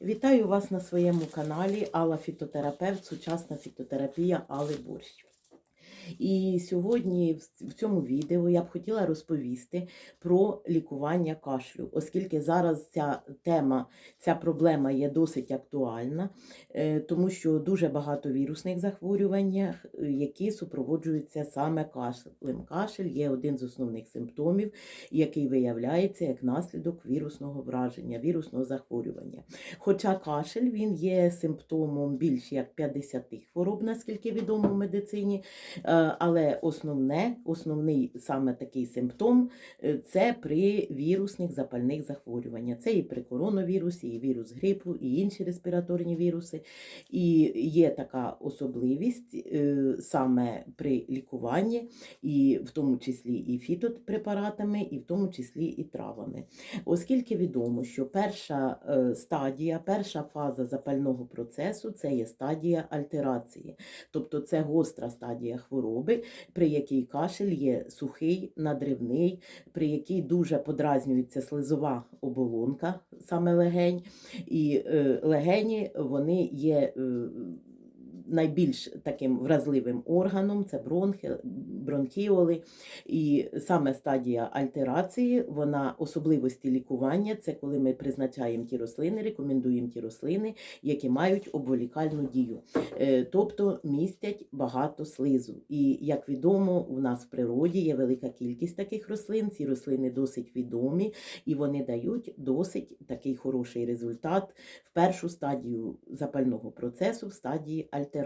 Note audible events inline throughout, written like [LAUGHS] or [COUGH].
Вітаю вас на своєму каналі Алла Фітотерапевт, сучасна фітотерапія Алли Борщ. І сьогодні в- цьому відео я б хотіла розповісти про лікування кашлю, оскільки зараз ця тема, ця проблема є досить актуальна, е, тому що дуже багато вірусних захворювань, е, які супроводжуються саме кашлем. Кашель є один з основних симптомів, який виявляється як наслідок вірусного враження, вірусного захворювання. Хоча кашель він є симптомом більш як 50 хвороб, наскільки відомо в медицині. Е, Але основне, основний саме такий симптом е, це при вірусних запальних захворюваннях. Це і при коронавірусі, і вірус грипу, і інші респіраторні віруси. І є така особливість е, саме при лікуванні, і в тому числі і фітопрепаратами, і в тому числі і травами. Оскільки відомо, що перша стадія, перша фаза запального процесу це є стадія альтерації, тобто це гостра стадія хвороби, при якій кашель є сухий, надривний, при якій дуже подразнюється слизова оболонка, саме легень, і е, легені вони є. Найбільш таким вразливим органом це бронхи, бронхіоли, і саме стадія альтерації, вона особливості лікування. Це коли ми призначаємо ті рослини, рекомендуємо ті рослини, які мають обволікальну дію, Е, тобто містять багато слизу. І як відомо, у нас в природі є велика кількість таких рослин. Ці рослини досить відомі і вони дають досить такий хороший результат в першу стадію запального процесу, в стадії альтерації.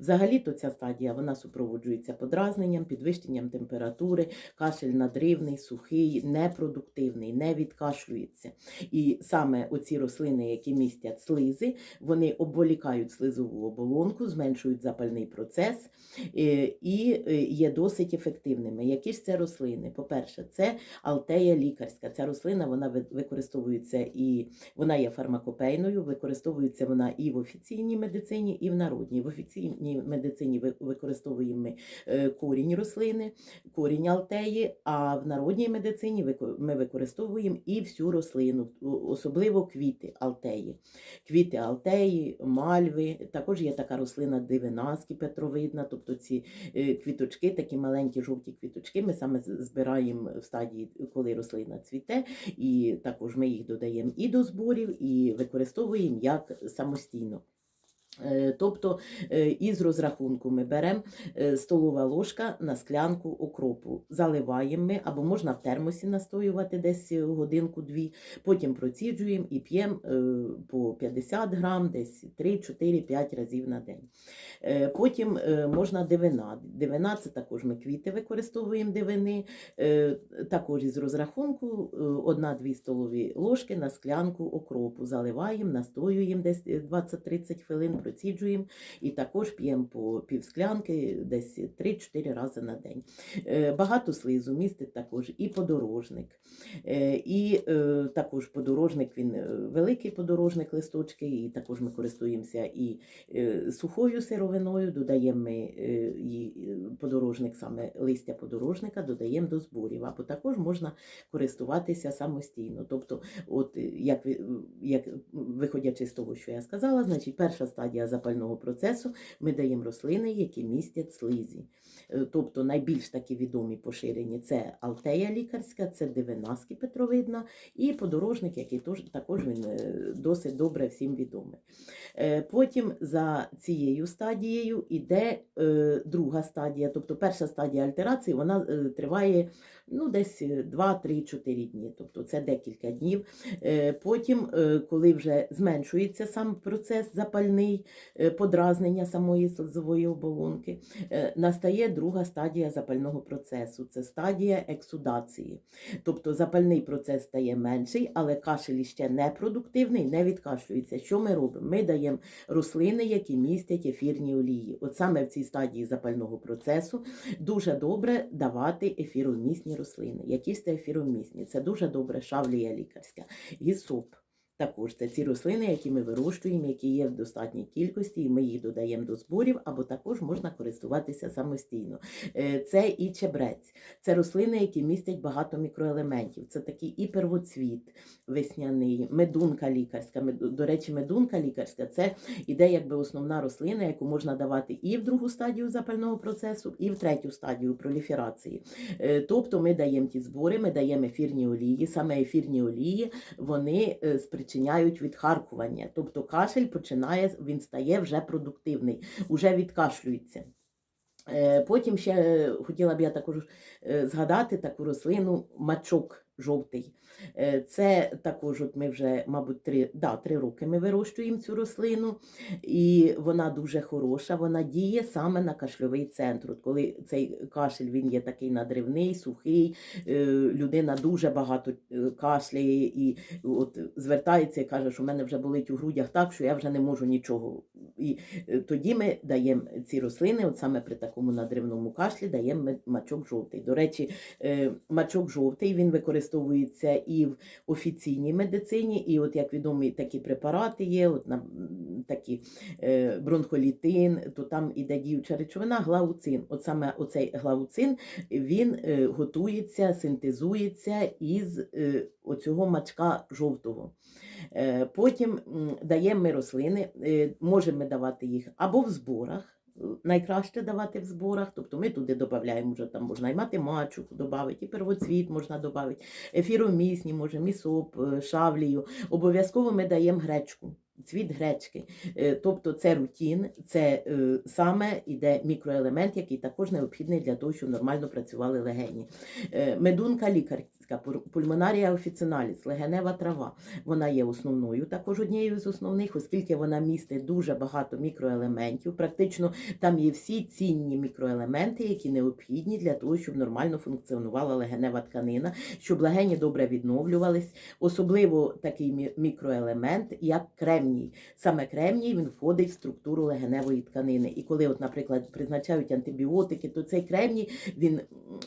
Взагалі-то ця стадія вона супроводжується подразненням, підвищенням температури, кашель надривний, сухий, непродуктивний, не відкашлюється. І саме оці рослини, які містять слизи, вони обволікають слизову оболонку, зменшують запальний процес е, і е, є досить ефективними. Які ж це рослини? По-перше, це алтея лікарська. Ця рослина вона використовується і вона є фармакопейною, використовується вона і в офіційній медицині, і в народній. В офіційній медицині використовуємо е, корінь рослини, корінь алтеї, а в народній медицині ми використовуємо і всю рослину, особливо квіти алтеї. Квіти алтеї, мальви. Також є така рослина дивина скіпетровидна, тобто ці е, квіточки, такі маленькі жовті квіточки. Ми саме збираємо в стадії, коли рослина цвіте, і також ми їх додаємо і до зборів, і використовуємо як самостійно. Е, Тобто е, із розрахунку ми беремо е, столова ложка на склянку окропу, заливаємо ми, або можна в термосі настоювати десь годинку-дві, потім проціджуємо і п'ємо по 50 грам, десь 3, 4, 5 разів на день. Потім можна дивина. Дивина це також ми квіти використовуємо дивини, також із розрахунку е, 1-2 столові ложки на склянку окропу. Заливаємо, настоюємо десь е, 20-30 хвилин, проціджуємо і також п'ємо по пів склянки десь 3-4 рази на день. Е, Багато слизу містить також і подорожник. Е, І е, також подорожник, він великий подорожник листочки, і також ми користуємося і сухою сировиною, додаємо ми і подорожник, саме листя подорожника, додаємо до зборів, або також можна користуватися самостійно. Тобто, от як, як виходячи з того, що я сказала, значить перша стадія запального процесу ми даємо рослини, які містять слизі. Е, Тобто найбільш такі відомі поширені це алтея лікарська, це дивина скіпетровидна і подорожник, який також він е, досить добре всім відомий. Е, Потім за цією стадією йде друга стадія, тобто перша стадія альтерації, вона триває ну, десь 2-3-4 дні, тобто це декілька днів. Потім, коли вже зменшується сам процес запальний, е, подразнення самої слизової оболонки, е, настає друга стадія запального процесу це стадія ексудації. Тобто запальний процес стає менший, але кашель ще не продуктивний, не відкашлюється. Що ми робимо? Ми даємо рослини, які містять ефірні олії. От саме в цій стадії запального процесу дуже добре давати ефіромісні рослини. Які ж це ефіромісні? Це дуже добре шавлія лікарська, гісоп. Також це ці рослини, які ми вирощуємо, які є в достатній кількості, і ми їх додаємо до зборів, або також можна користуватися самостійно. Е, Це і чебрець, це рослини, які містять багато мікроелементів. Це такий і первоцвіт весняний, медунка лікарська. До речі, медунка лікарська це іде якби основна рослина, яку можна давати і в другу стадію запального процесу, і в третю стадію проліферації. Е, Тобто ми даємо ті збори, ми даємо ефірні олії. Саме ефірні олії вони е, спричиняють відхаркування. Тобто кашель починає, він стає вже продуктивний, вже відкашлюється. Е, Потім ще хотіла б я також е, згадати таку рослину мачок жовтий. Е, Це також от ми вже, мабуть, три, да, три роки ми вирощуємо цю рослину, і вона дуже хороша. Вона діє саме на кашльовий центр. От коли цей кашель він є такий надривний, сухий, е, людина дуже багато е, кашляє і от звертається і каже, що в мене вже болить у грудях так, що я вже не можу нічого. І тоді ми даємо ці рослини, от саме при такому надривному кашлі, даємо мачок жовтий. До речі, мачок жовтий він використовується і в офіційній медицині, і от як відомі такі препарати є, от на такі е, бронхолітин, то там іде діюча речовина, глауцин. От саме оцей глауцин він е, готується, синтезується із е, оцього мачка жовтого. Потім даємо ми рослини, можемо давати їх або в зборах. Найкраще давати в зборах, тобто ми туди додаємо вже там можна і матемачуку додати, і первоцвіт можна додати, ефіромісні, може, місоп, е, шавлію. Обов'язково ми даємо гречку, цвіт гречки. Е, Тобто це рутін, це е, саме іде мікроелемент, який також необхідний для того, щоб нормально працювали легені. Медунка лікарська, пульмонарія офіциналіс, легенева трава. Вона є основною, також однією з основних, оскільки вона містить дуже багато мікроелементів. Практично там є всі цінні мікроелементи, які необхідні для того, щоб нормально функціонувала легенева тканина, щоб легені добре відновлювались. Особливо такий мікроелемент, як кремній. Саме кремній він входить в структуру легеневої тканини. І коли, от, наприклад, призначають антибіотики, то цей кремній він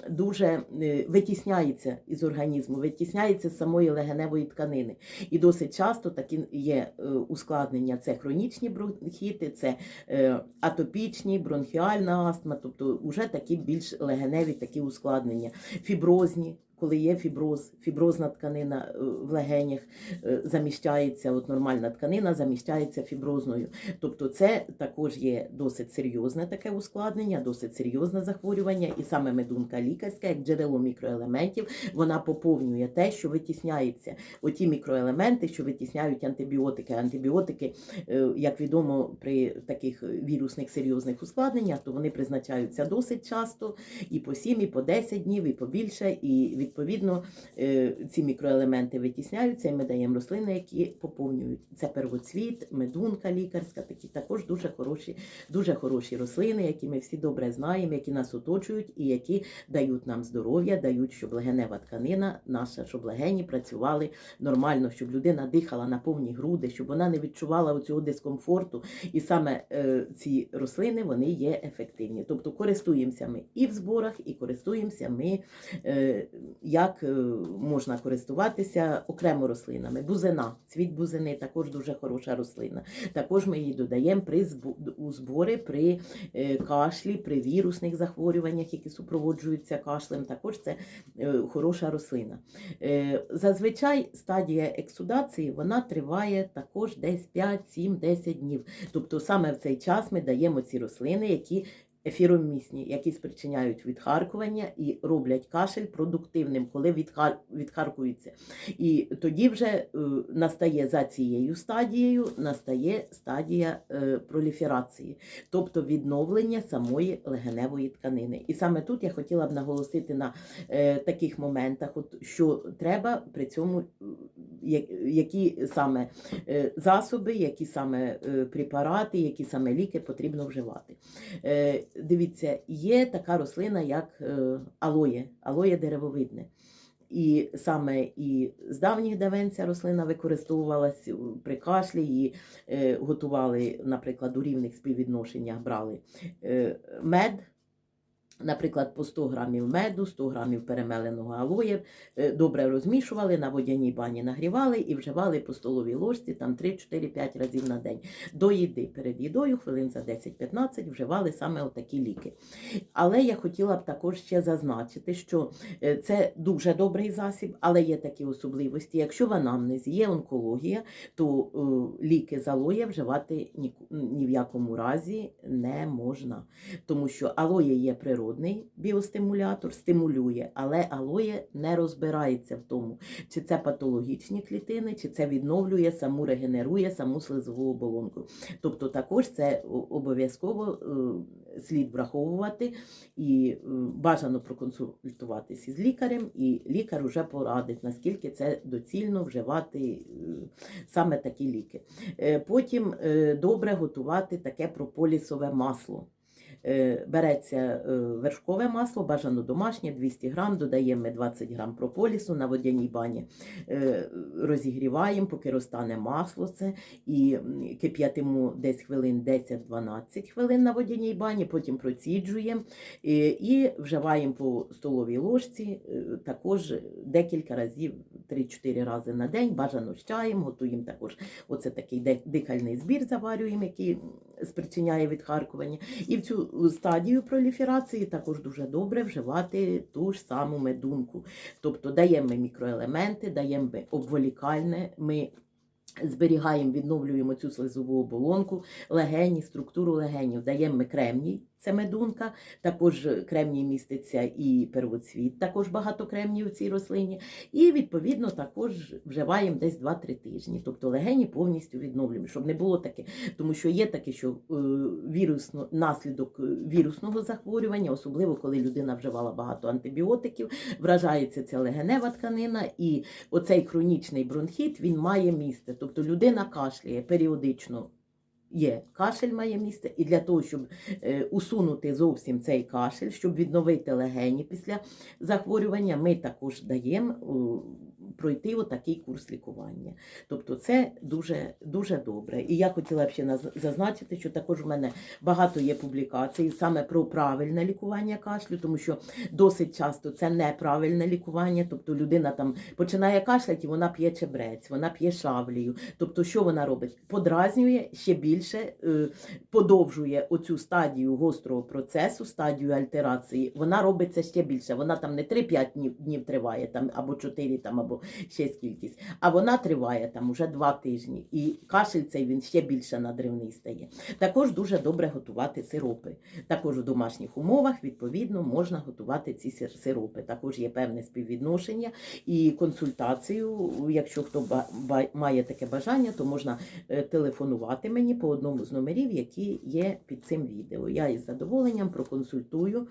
дуже е, витісняється із організму, витісняється з самої легеневої тканини. І досить часто такі є е, ускладнення: це хронічні бронхіти, це е, атопічні, бронхіальна астма, тобто вже такі більш легеневі такі ускладнення, фіброзні. Коли є фіброз, фіброзна тканина е, в легенях е, заміщається, от нормальна тканина заміщається фіброзною. Тобто це також є досить серйозне таке ускладнення, досить серйозне захворювання, і саме медунка лікарська, як джерело мікроелементів, вона поповнює те, що витісняється. Оті мікроелементи, що витісняють антибіотики. Антибіотики, е, як відомо, при таких вірусних серйозних ускладненнях, то вони призначаються досить часто, і по 7, і по 10 днів, і побільше. І відповідно е, ці мікроелементи витісняються, і ми даємо рослини, які поповнюють. Це первоцвіт, медунка лікарська, такі також дуже хороші, дуже хороші рослини, які ми всі добре знаємо, які нас оточують і які дають нам здоров'я, дають, щоб легенева тканина наша, щоб легені працювали нормально, щоб людина дихала на повні груди, щоб вона не відчувала цього дискомфорту. І саме е, ці рослини вони є ефективні. Тобто користуємося ми і в зборах, і користуємося ми, е, як е, можна користуватися окремо рослинами. Бузина, цвіт бузини також дуже хороша рослина. Також ми її додаємо при у збори при е, кашлі, при вірусних захворюваннях, які супроводжуються кашлем. Також це е, хороша рослина. Зазвичай стадія ексудації вона триває також десь 5, 7, 10 днів. Тобто саме в цей час ми даємо ці рослини, які ефіромісні, які спричиняють відхаркування і роблять кашель продуктивним, коли відхар... відхаркується. І тоді вже е, настає за цією стадією, настає стадія е, проліферації, тобто відновлення самої легеневої тканини. І саме тут я хотіла б наголосити на е, таких моментах, от, що треба при цьому, які саме засоби, які саме препарати, які саме ліки потрібно вживати. Дивіться, є така рослина, як е, алоє, алоє деревовидне. І саме і з давніх давен ця рослина використовувалась при кашлі, її е, готували, наприклад, у рівних співвідношеннях брали е, мед, Наприклад, по 100 грамів меду, 100 грамів перемеленого алоє, е, добре розмішували, на водяній бані нагрівали і вживали по столовій ложці там 3-4-5 разів на день. До їди перед їдою, хвилин за 10-15, вживали саме отакі ліки. Але я хотіла б також ще зазначити, що е, це дуже добрий засіб, але є такі особливості. Якщо в анамнезі є онкологія, то е, ліки з алоє вживати ні, в якому разі не можна. Тому що алоє є природний біостимулятор, стимулює, але алоє не розбирається в тому, чи це патологічні клітини, чи це відновлює, саму регенерує саму слизову оболонку. Тобто також це обов'язково е, слід враховувати і е, бажано проконсультуватися з лікарем, і лікар вже порадить, наскільки це доцільно вживати е, саме такі ліки. Потім добре готувати таке прополісове масло. Е, Береться е, вершкове масло, бажано домашнє, 200 грам, додаємо 20 грам прополісу на водяній бані, е, розігріваємо, поки розтане масло це, і кип'ятимо десь хвилин 10-12 хвилин на водяній бані, потім проціджуємо і вживаємо по столовій ложці також декілька разів, 3-4 рази на день, бажано з чаєм, готуємо також оце такий дихальний збір заварюємо, який спричиняє відхаркування. І в цю стадію проліферації також дуже добре вживати ту ж саму медунку. Тобто даємо ми мікроелементи, даємо обволікальне, ми зберігаємо, відновлюємо цю слизову оболонку, легені, структуру легенів, даємо ми кремній. Це медунка, також кремній міститься і первоцвіт, також багато кремнію в цій рослині. І відповідно також вживаємо десь 2-3 тижні. Тобто легені повністю відновлюємо, щоб не було таке. Тому що є таке, що е, вірусно, наслідок вірусного захворювання, особливо коли людина вживала багато антибіотиків, вражається ця легенева тканина, і оцей хронічний бронхіт він має місце. Тобто людина кашляє періодично. Є кашель має місце, і для того, щоб е, усунути зовсім цей кашель, щоб відновити легені після захворювання, ми також даємо пройти отакий курс лікування. Тобто це дуже, дуже добре. І я хотіла б ще зазначити, що також у мене багато є публікацій саме про правильне лікування кашлю, тому що досить часто це неправильне лікування. Тобто людина там починає кашляти, вона п'є чебрець, вона п'є шавлію. Тобто, що вона робить? Подразнює ще більше, е, подовжує оцю стадію гострого процесу, стадію альтерації. Вона робить це ще більше. Вона там не 3-5 днів, днів триває, там або 4, там або ще скількись, а вона триває там уже 2 тижні. І кашель цей він ще більше надривний стає. Також дуже добре готувати сиропи. Також у домашніх умовах відповідно можна готувати ці сиропи. Також є певне співвідношення і консультацію. Якщо хто має таке бажання, то можна е, телефонувати мені по одному з номерів, які є під цим відео. Я із задоволенням проконсультую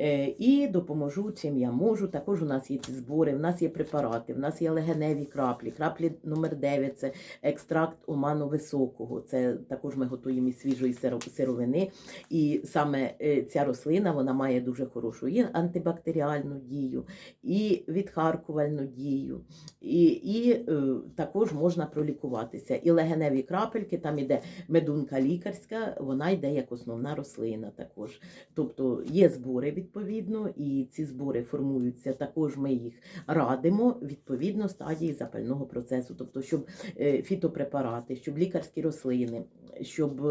е, і допоможу, чим я можу. Також у нас є ці збори, в нас є препарати, нас є легеневі краплі. Краплі номер 9 це екстракт оману високого. Це також ми готуємо із свіжої сировини. І саме е, ця рослина вона має дуже хорошу і антибактеріальну дію, і відхаркувальну дію, і, і е, також можна пролікуватися. І легеневі крапельки, там іде медунка лікарська, вона йде як основна рослина також. Тобто є збори відповідно, і ці збори формуються. Також ми їх радимо відповідно стадії запального процесу, тобто, щоб е, фітопрепарати, щоб лікарські рослини, щоб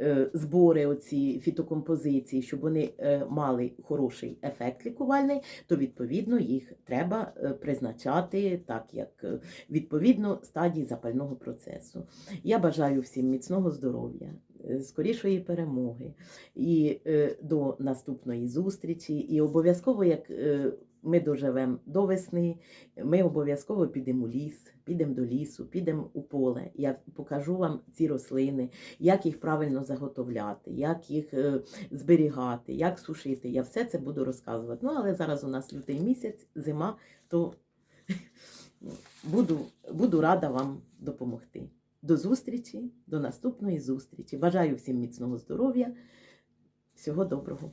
е, збори, оці фітокомпозиції, щоб вони е, мали хороший ефект лікувальний, то відповідно їх треба призначати так, як відповідно стадії запального процесу. Я бажаю всім міцного здоров'я, скорішої перемоги і до наступної зустрічі. І обов'язково, як ми доживемо до весни, ми обов'язково підемо у ліс, підемо до лісу, підемо у поле. Я покажу вам ці рослини, як їх правильно заготовляти, як їх е, зберігати, як сушити. Я все це буду розказувати. Ну, але зараз у нас лютий місяць, зима, то [LAUGHS] буду, буду рада вам допомогти. До зустрічі, до наступної зустрічі. Бажаю всім міцного здоров'я. Всього доброго.